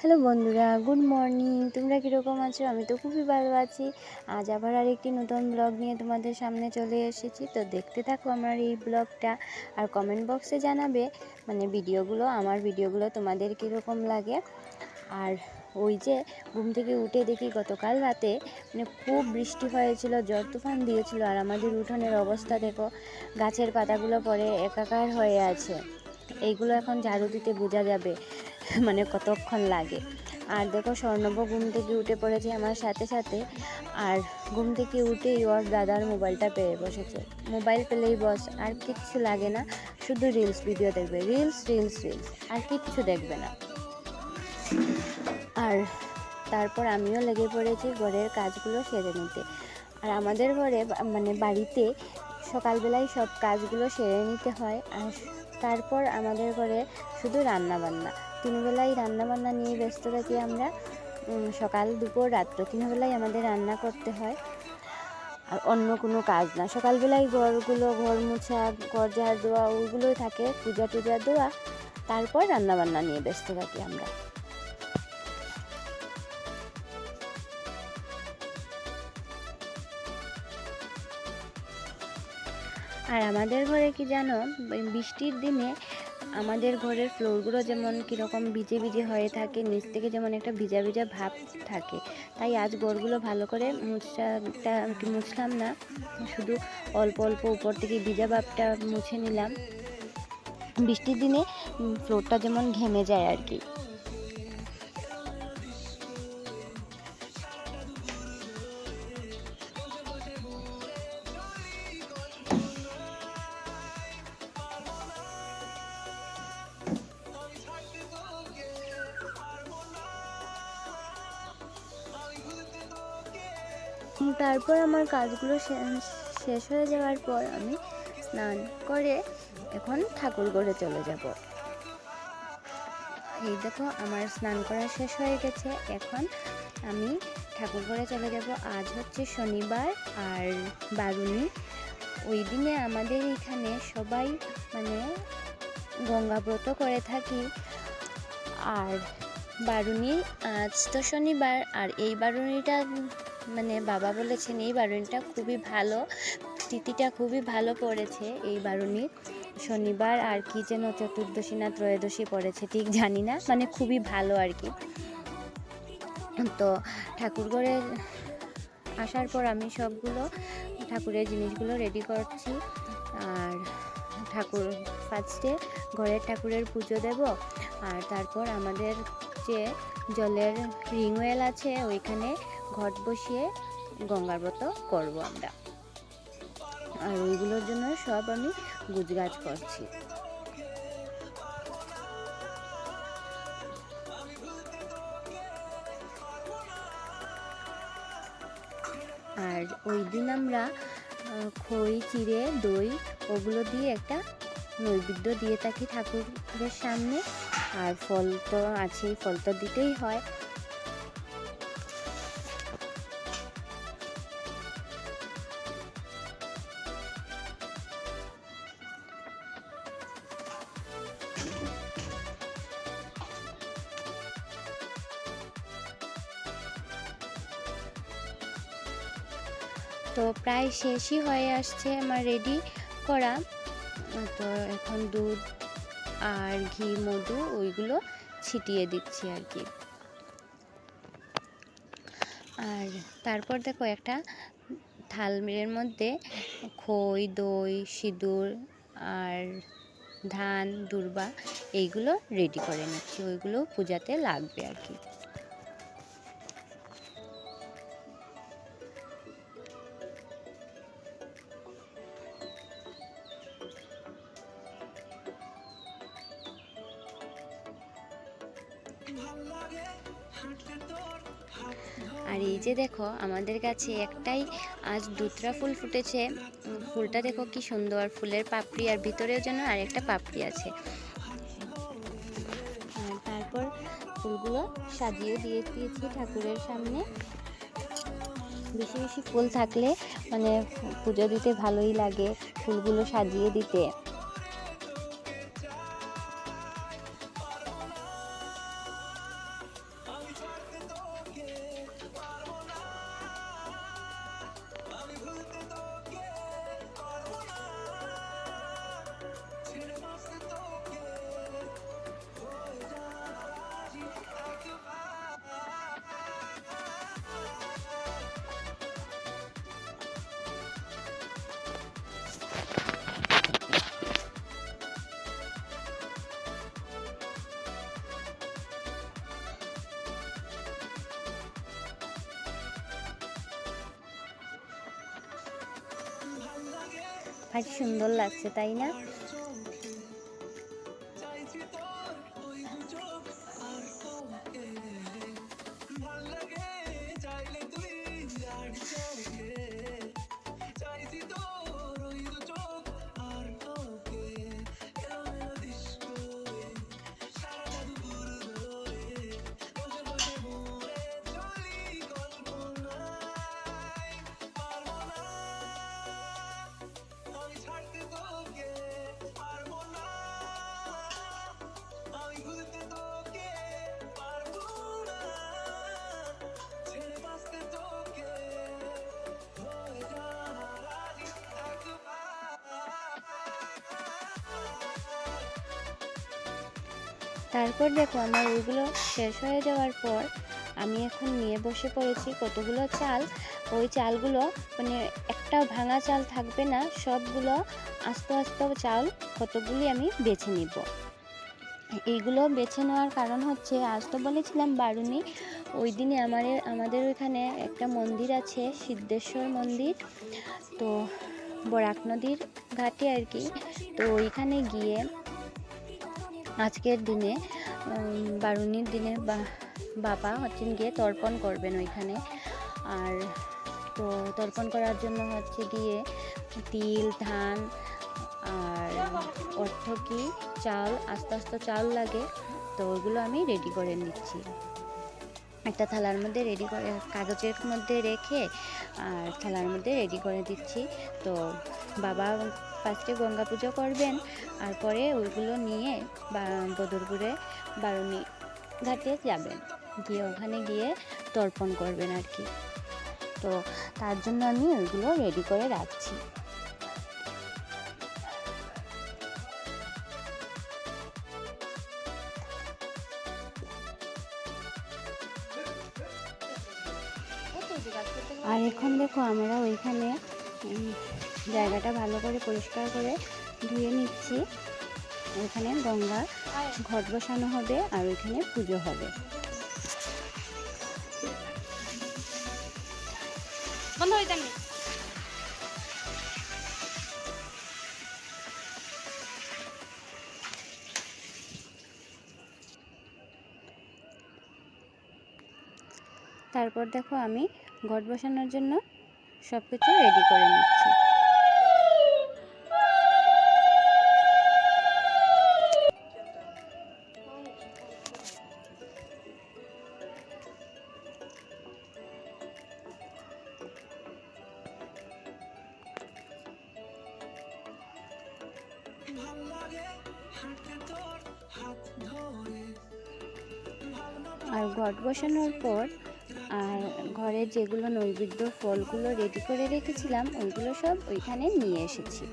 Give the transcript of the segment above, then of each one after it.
Hello বন্ধুরা, good morning. তোমরা কীরকম আছো? আমি তো খুবই ভালো আছি। আজ আবার আরেকটি নতুন ব্লগ নিয়ে তোমাদের সামনে চলে এসেছি। তো দেখতে থাকো আমার এই ব্লগটা, আর কমেন্ট বক্সে জানাবে মানে ভিডিওগুলো, আমার ভিডিওগুলো তোমাদের কীরকম লাগে। আর ওই যে ঘুম থেকে উঠে দেখি গতকাল রাতে মানে খুব বৃষ্টি হয়েছিল ঝড় তুফান দিয়েছিল, আর আমাদের উঠোনের অবস্থা দেখো, গাছের পাতাগুলো পরে একাকার হয়ে আছে। এইগুলো এখন ঝাড়ু দিতে বোঝা যাবে। মানে কতক্ষণ লাগে। আর দেখো স্বর্ণব ঘুম থেকে উঠে পড়েছে আমার সাথে সাথে। আর ঘুম থেকে উঠেই ওর দাদার মোবাইলটা পেয়ে বসেছে। মোবাইল পেলেই বস, আর কিচ্ছু লাগে না। শুধু রিলস ভিডিও দেখবে রিলস রিলস রিলস আর কিচ্ছু দেখবে না। আর তারপর আমিও লেগে পড়েছি ঘরের কাজগুলো সেরে নিতে। আর আমাদের ঘরে মানে বাড়িতে সকালবেলায় সব কাজগুলো সেরে নিতে হয়। আর তারপর আমাদের ঘরে শুধু রান্না বান্না তিনবেলাই রান্না বান্না নিয়ে ব্যস্ত থাকি আমরা। সকাল, দুপুর, রাত্র তিনবেলাই আমাদের রান্না করতে হয়। আর অন্য কোনো কাজ না। সকালবেলায় ঘরগুলো, ঘর মোছা, ঘর ঝাড় দেওয়া ওইগুলোই থাকে। পূজা টুজা দেওয়া। তারপর রান্না বান্না নিয়ে ব্যস্ত থাকি আমরা। আর আমাদের ঘরে কি জানো বৃষ্টির দিনে আমাদের ঘরের ফ্লোরগুলো যেমন কীরকম ভিজে ভিজে হয়ে থাকে, নিচ থেকে যেমন একটা ভিজা ভিজা ভাব থাকে। তাই আজ গোড়গুলো ভালো করে মুছটা মুছলাম না, শুধু অল্প অল্প উপর থেকে ভিজা ভাবটা মুছে নিলাম। বৃষ্টির দিনে ফ্লোরটা যেমন ঘেমে যায় আর কি। তারপর আমার কাজগুলো শেষ হয়ে যাওয়ার পর আমি স্নান করে এখন ঠাকুর ঘরে চলে যাব। এই দেখো আমার স্নান করা শেষ হয়ে গেছে। এখন আমি ঠাকুর ঘরে চলে যাব। আজ হচ্ছে শনিবার আর বারুণী। ওই দিনে আমাদের এখানে সবাই মানে গঙ্গাব্রত করে থাকি। আর বারুণী আজ তো শনিবার, আর এই বারুণীটা মানে বাবা বলেছেন এই বারুণীটা খুবই ভালো তিথিটা খুবই ভালো পড়েছে এই বারুণী শনিবার আর কি যেন চতুর্দশী না ত্রয়োদশী পড়েছে, ঠিক জানি না মানে খুবই ভালো আর কি। তো ঠাকুরঘরে আসার পর আমি সবগুলো, ঠাকুরের জিনিসগুলো রেডি করছি। আর ঠাকুর ফার্স্টে ঘরের ঠাকুরের পুজো দেব, আর তারপর আমাদের যে জলের রিংওয়েল আছে ওইখানে ঘট বসিয়ে গঙ্গার ব্রত করব আমরা। আর ওইগুলোর জন্য সব আমি গুজগাছ করছি। আর ওই দিন আমরা খই, চিড়ে, দই, ওগুলো দিয়ে একটা নৈবেদ্য দিয়ে থাকি ঠাকুরের সামনে। আর ফল তো আছেই, ফল তো দিতেই হয়। তো প্রায় শেষই হয়ে আসছে আমার রেডি করা। তো এখন দুধ আর ঘি, মধু ওইগুলো ছিটিয়ে দিচ্ছি আর কি। আর তারপর দেখো একটা থালমের মধ্যে খই, দই, সিঁদুর আর ধান, দুর্বা এইগুলো রেডি করে নিচ্ছি। ওইগুলো পূজাতে লাগবে আর কি। আর এই যে দেখো, আমাদের কাছে একটাই আজ দুতরা ফুল ফুটেছে। ফুলটা দেখো কি সুন্দর, ফুলের পাপড়ি আর ভিতরেও যেন আরেকটা পাপড়ি আছে। তারপর ফুলগুলো সাজিয়ে দিয়ে দিয়েছি ঠাকুরের সামনে। বেশি বেশি ফুল থাকলে মানে পুজো দিতে ভালোই লাগে ফুলগুলো সাজিয়ে দিতে। আর সুন্দর লাগছে তাই না? তারপর দেখো আমার ওইগুলো শেষ হয়ে যাওয়ার পর আমি এখন নিয়ে বসে পড়েছি কতগুলো চাল। ওই চালগুলো মানে একটা ভাঙা চাল থাকবে না, সবগুলো আস্তে আস্তে চাল কতগুলি আমি বেছে নিব। এইগুলো বেছে নেওয়ার কারণ হচ্ছে, আজ তো বলেছিলাম বারুনি ওই দিনে আমার, আমাদের ওইখানে একটা মন্দির আছে, সিদ্ধেশ্বর মন্দির। তো বরাক নদীর ঘাটে আর কি। তো ওইখানে গিয়ে আজকের দিনে উম, বারুনির দিনে বাবা হচ্ছেন গিয়ে তর্পণ করবেন ওইখানে। আর তো তর্পণ করার জন্য হচ্ছে গিয়ে তিল ধান আর অর্থ কি? চাল আস্তে আস্তে চাল লাগে তো ওগুলো আমি রেডি করে নিচ্ছি। একটা থালার মধ্যে রেডি করে কাগজের মধ্যে রেখে আর থালার মধ্যে রেডি করে দিচ্ছি। তো বাবা ফার্স্টে গঙ্গা পুজো করবেন, আর পরে ওইগুলো নিয়ে বদরপুরে বারুণী ঘাটে যাবেন। গিয়ে ওখানে গিয়ে তর্পণ করবেন আর কি। তো তার জন্য আমি ওইগুলো রেডি করে রাখছি। আর এখন দেখো আমরা ওইখানে জায়গাটা ভালো করে পরিষ্কার করে ধুয়ে নিচ্ছি। ওইখানে গঙ্গা ঘট বসানো হবে আর ওইখানে পুজো হবে। বন্ধ হয়ে যাননি তারপর দেখো আমি ঘট বসানোর জন্য সব কিছু রেডি করে নিচ্ছি। আর ঘট বসানোর পর আর ঘরে যেগুলো নৈবেদ্য ফলগুলো রেডি করে রেখেছিলাম, ওইগুলো সব ওইখানে নিয়ে এসেছি।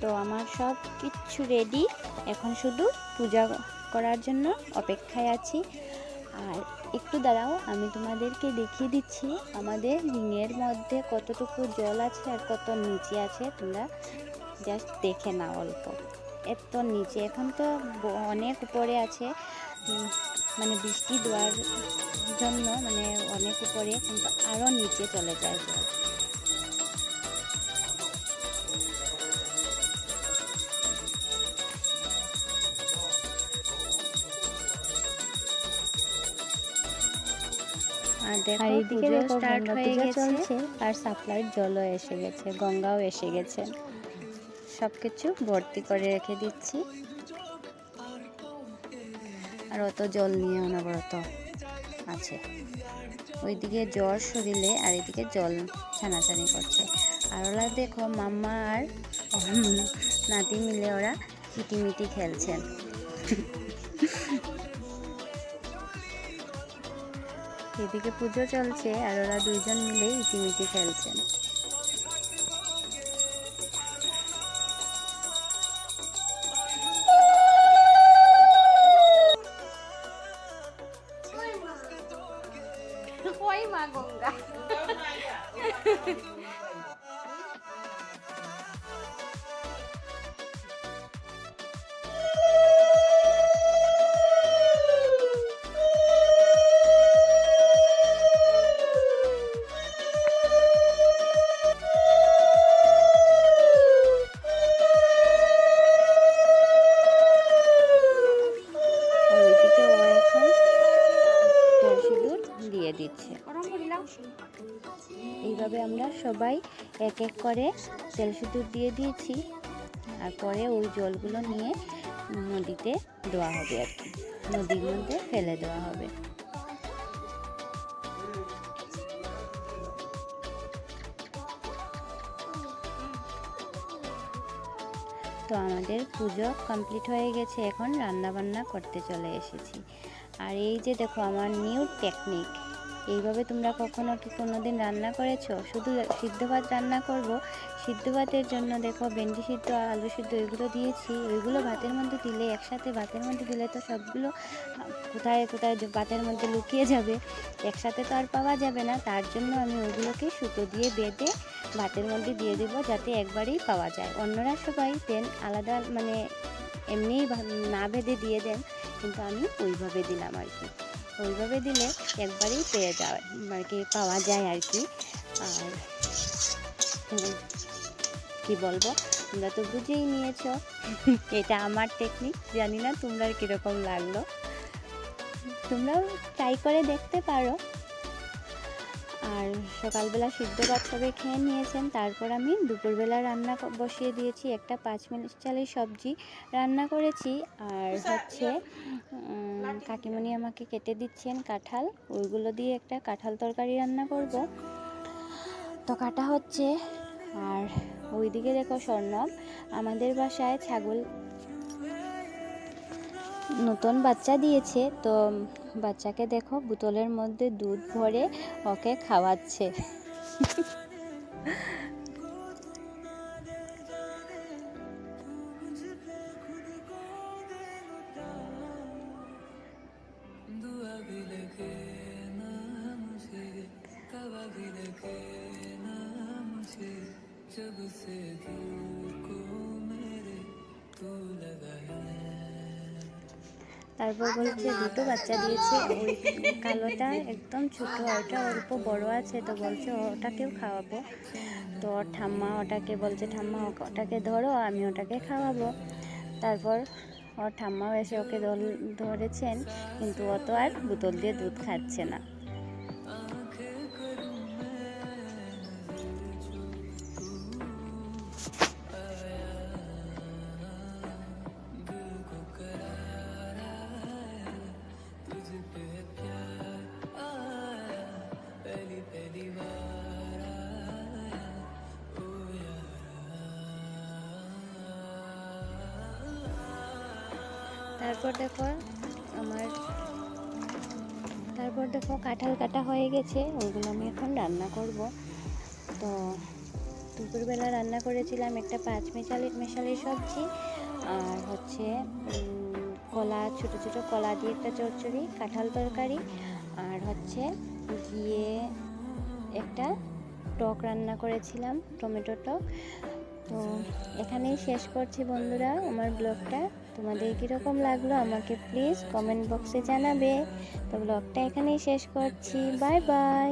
তো আমার সব কিচ্ছু রেডি এখন শুধু পূজা করার জন্য অপেক্ষায় আছি। আর একটু দাঁড়াও, আমি তোমাদেরকে দেখিয়ে দিচ্ছি আমাদের রিংয়ের মধ্যে কতটুকু জল আছে আর কত নিচে আছে। তোমরা জাস্ট দেখে নাও অল্প। এত নিচে, এখন তো অনেক উপরে আছে। মানে বৃষ্টি দেওয়ার জন্য মানে অনেক উপরে, কিন্তু আরও নিচে চলে যায় জল। দেখো পুজো স্টার্ট হয়ে চলছে। আর সাপ্লাইয়ের জলও এসে গেছে গঙ্গাও এসে গেছে। সব কিছু ভর্তি করে রেখে দিচ্ছি। আর অত জল নিয়ে অনবরত আছে। ওইদিকে জ্বর শরীরে আর এদিকে জল ছানাছানি করছে। আর ওরা দেখো মাম্মা আর নাতি মিলে ওরা ইটিমিটি খেলছেন এদিকে পুজো চলছে আর ওরা দুইজন মিলে ইতিমিতি খেলছেন। করিলাম এইভাবে আমরা সবাই এক এক করে তেল সিঁদুর দিয়ে দিয়েছি। আর পরে ওই জলগুলো নিয়ে নদীতে দেওয়া হবে আর কি। নদীর মধ্যে ফেলে দেওয়া হবে। তো আমাদের পুজো কমপ্লিট হয়ে গেছে। এখন রান্না বান্না করতে চলে এসেছি। আর এই যে দেখো, আমার নিউ টেকনিক। এইভাবে তোমরা কখনো কি কোনো দিন রান্না করেছ? শুধু সিদ্ধ ভাত রান্না করব? সিদ্ধ ভাতের জন্য দেখো ভেন্ডি সিদ্ধ, আলু সিদ্ধ, এগুলো দিয়েছি। ওইগুলো ভাতের মধ্যে দিলে, একসাথে ভাতের মধ্যে দিলে তো সবগুলো কোথায় কোথায় ভাতের মধ্যে লুকিয়ে যাবে, একসাথে তো আর পাওয়া যাবে না। তার জন্য আমি ওইগুলোকে সুতো দিয়ে বেঁধে ভাতের মধ্যে দিয়ে দেব যাতে একবারেই পাওয়া যায়। অন্যরা সবাই দেন, আলাদা মানে এমনিই না বেঁধে দিয়ে দেন, কিন্তু আমি ওইভাবে দিলাম আর কি। ওইভাবে দিলে একবারেই পেয়ে যাওয়া আর কি পাওয়া যায় আর কি। আর কি বলব? তোমরা তো বুঝেই নিয়েছ। এটা আমার টেকনিক জানি না তোমরা কীরকম লাগল। তোমরাও ট্রাই করে দেখতে পারো। আর সকালবেলা সিদ্ধ ভাত সবাই খেয়ে নিয়েছেন। তারপর আমি দুপুরবেলা রান্না বসিয়ে দিয়েছি একটা পাঁচ মিনিট চালের সবজি। রান্না করেছি আর হচ্ছে কাকিমণি আমাকে কেটে দিচ্ছেন কাঁঠাল। ওইগুলো দিয়ে একটা কাঁঠাল তরকারি রান্না করব। তো কাটা হচ্ছে। আর ওইদিকে দেখো স্বর্ণব আমাদের বাসায় ছাগল নতুন বাচ্চা দিয়েছে তো বাচ্চাকে দেখো বোতলের মধ্যে দুধ ভরে ওকে খাওয়াচ্ছে। তারপর বলছে, দুটো বাচ্চা দিয়েছে, ওই কালোটা একদম ছোটো ওটা অল্প বড় আছে। তো বলছে ওটাকেও খাওয়াবো। তো ওর ঠাম্মা ওটাকে বলছে, ঠাম্মা ওটাকে ধরো, আমি ওটাকে খাওয়াবো। তারপর ওর ঠাম্মাও এসে ওকে ধরেছেন, কিন্তু অত আর বোতল দিয়ে দুধ খাচ্ছে না। তারপর দেখো আমার, তারপর দেখো কাঁঠাল কাটা হয়ে গেছে ওইগুলো আমি এখন রান্না করব। তো দুপুরবেলা রান্না করেছিলাম একটা পাঁচ মেশালি মেশালি সবজি, আর হচ্ছে কলা, ছোট ছোট কলা দিয়ে একটা চচ্চড়ি, কাঁঠাল তরকারি, আর হচ্ছে গিয়ে একটা টক রান্না করেছিলাম, টমেটো টক। তো এখানেই শেষ করছি বন্ধুরা, আমার ব্লগটা। তোমাদের কীরকম লাগল আমাকে প্লিজ কমেন্ট বক্সে জানাবে। তো ব্লগটা এখানেই শেষ করছি। Bye bye